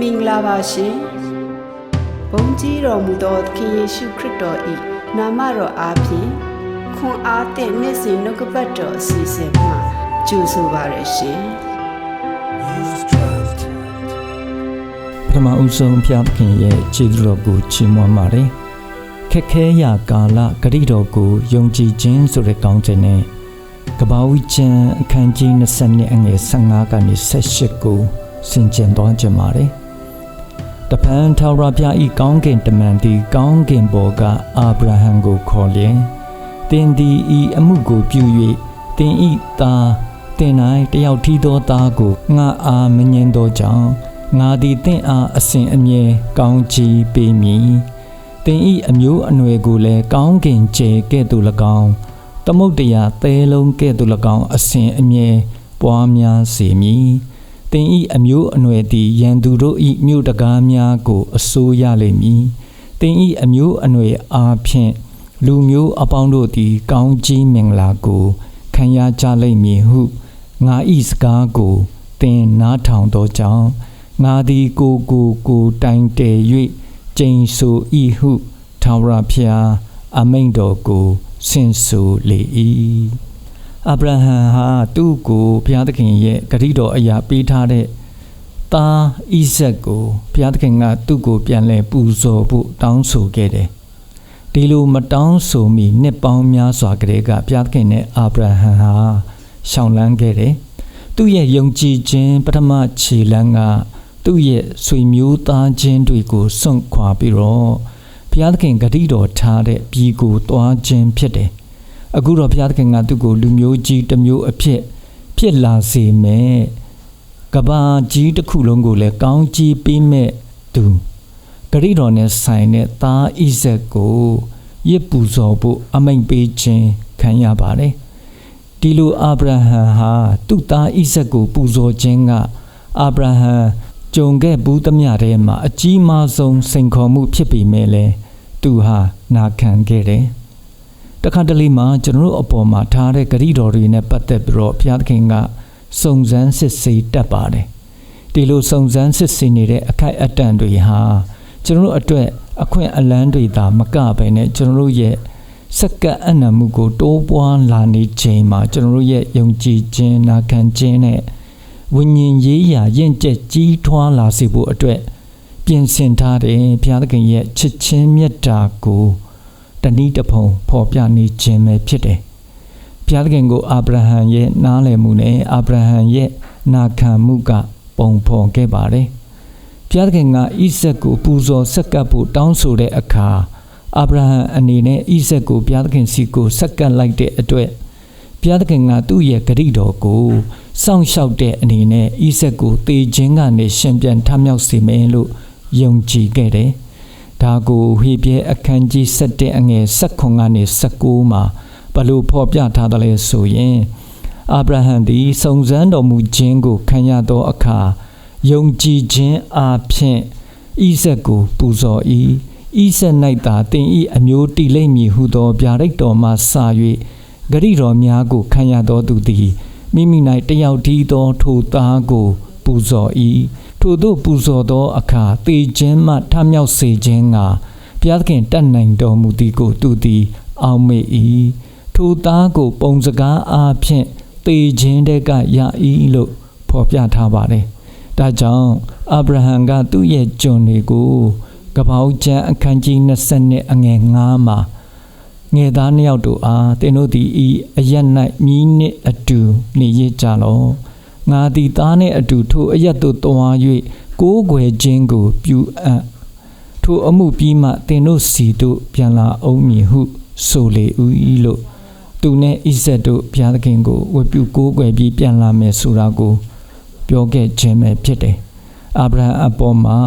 မင်္ဂလာပါရှင်ဘုန်းကြီးတော်မူသောသခင်ယေရှုခရစ်တော်၏နာမတော်အားဖြင့်ခွန်အားသည့်နေ့စဉ်နှုတ်ကပတ်တော်အစီအစဉ်မှာကြိုဆိုပါရရှင်ပထမဦးဆုံးဖျားသခင်ရဲ့ခြေတော်ကိုချီးမွမ်းပါတယ်ခက်ခဲရာကာလဂရိတော်ကိုယုံကြည်ခြင်းဆိုတဲ့ကောင်းခြင်းနဲ့ကပ္ပဝိကျမ်းအခန်းကြီး20အငယ်15ကနေ18ကိုဆင်ကျင်သွားကြပါတယ် တပန်ထာဝရဘုရားဤကောင်းကင်တမန်သည်ကောင်းကင်ဘော်ကအာဗြဟံကိုခေါ်လျင်တင်သည်ဤအမှုကိုပြု၍တင်ဤသားတင်၌တယောက်ထီးသောသားကိုငါအားမငင်သောကြောင့်ငါသည်တင့်အားအစဉ်အမြဲကောင်းချီးပေးမည်တင်ဤအမျိုးအနွယ်ကိုလည်းကောင်းကင်ကျဲကဲ့သို့၎င်းသမုတ်တရားသဲလုံးကဲ့သို့၎င်းအစဉ်အမြဲပွားများစေမည် တင်ဤအမျိုးအနွယ်သည်ရန်သူတို့ဤမြို့တကားများကို အစိုးရလိမ့်မည်တင်ဤအမျိုးအနွယ်အားဖြင့်လူမျိုးအပေါင်းတို့သည် ကောင်းကြီးမင်္ဂလာကိုခံရကြလိမ့်မည်ဟုငါဤစကားကိုသင်နားထောင်သောကြောင့်ငါသည်ကိုကိုကိုတိုင်တည်၍ကျိန်ဆိုဤဟုထာဝရဘုရားအမိန့်တော်ကိုဆင့်ဆိုလေ၏ အာဗြဟံဟာသူ့ကိုဘုရားသခင်ရဲ့ဂရုတော်အရာပေးထားတဲ့သားဣဇက်ကိုဘုရားသခင်ကသူ့ကိုပြန်လဲပူဇော်ဖို့တောင်းဆိုခဲ့တယ်ဒီလိုမတောင်းဆိုမီနှစ်ပေါင်းများစွာကတည်းကဘုရားသခင်နဲ့အာဗြဟံဟာရှောင်လန်းခဲ့တယ်သူ့ရဲ့ယုံကြည်ခြင်းပထမခြေလှမ်းကသူ့ရဲ့ဆွေမျိုးသားချင်းတွေကိုစွန့်ခွာပြီးတော့ဘုရားသခင်ဂတိတော်ထားတဲ့ပြည်ကိုတွားခြင်းဖြစ်တယ်။ အခုတော့ဘုရားသခင်ကသူ့ကိုလူမျိုးကြီးတစ်မျိုးအဖြစ်ဖြစ်လာစေမယ်။ကဘာကြီးတစ်ခုလုံးကိုလည်းကောင်းကြီးပေးမဲ့သူဂတိတော်နဲ့ဆိုင်တဲ့သားဣဇက်ကိုရစ်ပူဇော်ဖို့အမိန့်ပေးခြင်းခံရပါတယ်။ဒီလိုအာဗြဟံဟာသူ့သားဣဇက်ကိုပူဇော်ခြင်းကအာဗြဟံကြုံခဲ့ဘူးသမျှထဲမှာအကြီးမားဆုံးစိန်ခေါ်မှုဖြစ်ပေမဲ့လည်းသူဟာနာခံခဲ့တယ်။ တခါတလေမှာကျွန်တော်တို့အပေါ်မှာထားတဲ့ဂရိတော်တွေနဲ့ပတ်သက်ပြီးတော့ဘုရားသခင်ကစုံစမ်းစစ်ဆေးတတ်ပါတယ်။ဒီလိုစုံစမ်းစစ်ဆေးနေတဲ့အခိုက်အတန့်တွေဟာကျွန်တော်တို့အတွက်အခွင့်အလန်းတွေသာမကဘဲနဲ့ကျွန်တော်တို့ရဲ့စက္ကန့်အနံမှုကိုတိုးပွားလာနေချိန်မှာကျွန်တော်တို့ရဲ့ယုံကြည်ခြင်းနာခံခြင်းနဲ့ဝိညာဉ်ရေးရာရင့်ကျက်ကြီးထွားလာစေဖို့အတွက်ပြင်ဆင်ထားတယ်ဘုရားသခင်ရဲ့ချစ်ချင်းမြတ်တာကို တဏီတဖုံဖော်ပြနေခြင်းပဲဖြစ်တယ်ဘုရားသခင်ကိုအာဗြဟံရဲ့နားလည်မှုနဲ့အာဗြဟံရဲ့နာခံမှုက ပုံဖော်ခဲ့ပါတယ်ဘုရားသခင်ကဣဇက်ကိုပူဇော်ဆက်ကပ်ဖို့တောင်းဆိုတဲ့အခါအာဗြဟံအနေနဲ့ဣဇက်ကိုဘုရားသခင်စီကိုဆက်ကပ်လိုက်တဲ့အတွက်ဘုရားသခင်ကသူ့ရဲ့ဂရိတော်ကိုစောင့်ရှောက်တဲ့အနေနဲ့ဣဇက်ကိုတေခြင်းကနေရှင်ပြန်ထမြောက်စေမယ်လို့ယုံကြည်ခဲ့တယ်။ ဒါကိုဟေပြဲအခန်းကြီး7အငယ်16ကနေ19မှာဘလို့ဖော်ပြထားတယ်လဲဆိုရင်အာဗြဟံသည်စုံစမ်းတော်မူခြင်းကိုခံရသောအခါယုံကြည်ခြင်းအပြင်ဣဇက်ကိုပူဇော်၏ဣဇက်၌သာတင်ဤအမျိုးတည်လိမ့်မည်ဟုသောဗျာဒိတ်တော်မှစ၍ဂရိတော်များကိုခံရသောသူသည်မိမိ၌တယောက်တည်းသောထိုသားကို ပူဇော်၏ ထို့သောပူဇော်သောအခါတေခြင်းမှထမြောက်စေခြင်းကဘုရားသခင်တတ်နိုင်တော်မူသည်ကိုသူသည် အောက်မေ့၏ထိုသားကို ပုံစကားအားဖြင့်တေခြင်းတဲ့ကရ၏လို့ဖော်ပြထားပါတယ်ဒါကြောင့်အာဗြဟံကသူ့ရဲ့ကျွန်တွေကိုကပောက်ကျမ်းအခန်းကြီး20အငယ်9မှာငယ်သားနှစ်ယောက်တို့အားသင်တို့သည်ဤအရ၌မိနှင့်အတူနေရကြလော ငါသည်သားနှင့်အတူထိုအရသို့တွား၍ကိုးကွယ်ခြင်းကို ပြုအပ်ထိုအမှုပြီးမှသင်တို့စီတို့ပြန်လာအောင်မည်ဟု ဆိုလေ၏လို့သူနဲ့ဣဇက်တို့ဘုရားသခင်ကိုဝတ်ပြုကိုးကွယ်ပြီးပြန်လာမယ်ဆိုတာကို ပြောခဲ့ခြင်းပဲဖြစ်တယ်အာဗြဟံအပေါ်မှာ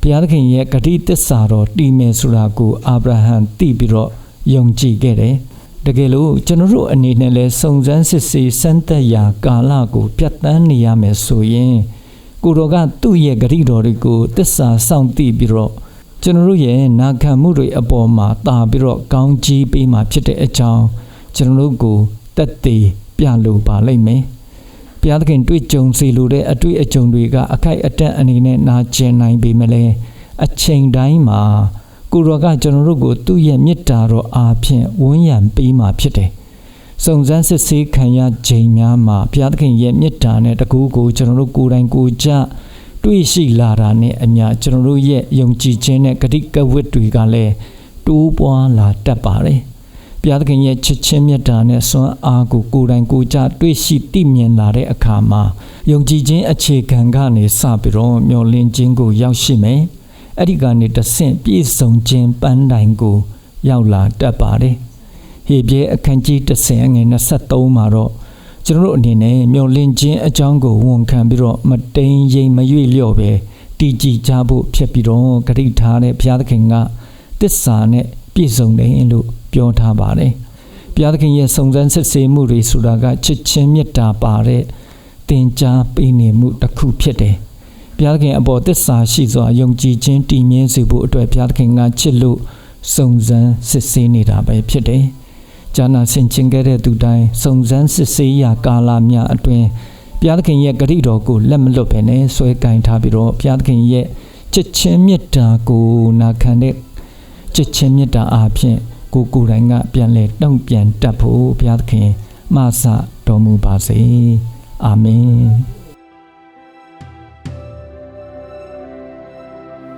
ဘုရားသခင်ရဲ့ဂတိတစ္ဆာတော်တည်မယ်ဆိုတာကိုအာဗြဟံသိပြီးတော့ယုံကြည်ခဲ့တယ်။ တကယ်လို့ကျွန်တော်တို့အနေနဲ့လဲစုံစမ်းစစ်ဆေးစမ်းသပ်ရာကာလကို ပြတ်တန်းနေရမယ်ဆိုရင်ကိုတော်ကသူ့ရဲ့ဂရိတော်တွေကိုတစ္ဆာစောင့်သိပြီးတော့ကျွန်တော်တို့ရဲ့နာခံမှုတွေအပေါ်မှာတာပြီးတော့ကောင်းကြီးပေးမှဖြစ်တဲ့အကြောင်းကျွန်တော်တို့ကိုတက်သေးပြလိုပါလိမ့်မယ်။ဒဘုရားသခင်တွေ့ကြုံစေလိုတဲ့အတွေ့အကြုံတွေကအခိုက်အတန့်အနေနဲ့နာကျင်နိုင်ပေမဲ့လည်းအချိန်တိုင်းမှာ ကိုရောကကျွန်တော်တို့ကိုသူ့ရဲ့မေတ္တာတော်အားဖြင့်ဝန်းရံပေးမှဖြစ်တယ်။စုံစမ်းစစ်ဆေးခံရခြင်းများမှာဘုရားသခင်ရဲ့မေတ္တာနဲ့တကူကိုကျွန်တော်တို့ကိုယ်တိုင်ကိုယ်ကြတွေ့ရှိလာတာနဲ့အမျှကျွန်တော်တို့ရဲ့ယုံကြည်ခြင်းနဲ့ဂတိကဝတ်တွေကလည်းတိုးပွားလာတတ်ပါတယ်။ဘုရားသခင်ရဲ့ချစ်ချင်းမြတ်တာနဲ့ဆွမ်းအားကိုကိုယ်တိုင်ကိုယ်ကြတွေ့ရှိသိမြင်လာတဲ့အခါမှာယုံကြည်ခြင်းအခြေခံကနေစပြီးတော့မျော်လင့်ခြင်းကိုရောက်ရှိမယ်။ အဲ့ဒီကနေတဆင့်ပြည့်စုံခြင်းပန်းတိုင်ကို ရောက်လာတတ်ပါတယ်။ဟေပြဲအခန်းကြီး30အငယ်23မှာတော့ကျွန်တော်တို့အနေနဲ့မျော်လင့်ခြင်းအကြောင်းကိုဝန်ခံပြီးတော့မတိမ်ရိမ်မရွေ့လျော့ပဲတည်ကြည်ကြဖို့ဖြစ်ပြီးတော့ဂရိထားတဲ့ဘုရားသခင်ကတစ္ဆာနဲ့ပြည့်စုံတယ်လို့ပြောထားပါတယ်။ဘုရားသခင်ရဲ့စုံစမ်းစစ်ဆေးမှုတွေဆိုတာကချစ်ချင်းမေတ္တာပါတဲ့သင်ကြားပေးနေမှုတစ်ခုဖြစ်တယ်။ ဘုရားသခင်အပေါ်တစ္ဆာရှိစွာယုံကြည်ခြင်းတည်မြဲစေဖို့အတွက်ဘုရားသခင်ကချစ်လို့စုံစမ်းစစ်ဆေးနေတာပဲဖြစ်တယ်။ဂျာနာဆင်ချင်ခဲ့တဲ့သူတိုင်းစုံစမ်းစစ်ဆေးရာကာလများအတွင်းဘုရားသခင်ရဲ့ဂရုတော်ကိုလက်မလွတ်ပဲနဲ့ဆွဲကင်ထားပြီးတော့ဘုရားသခင်ရဲ့ချစ်ချင်းမေတ္တာကိုနာခံတဲ့ချစ်ချင်းမေတ္တာအားဖြင့်ကိုကိုယ်တိုင်ကပြန်လဲတုံ့ပြန်တတ်ဖို့ဘုရားသခင်မဆတော်မူပါစေအာမင်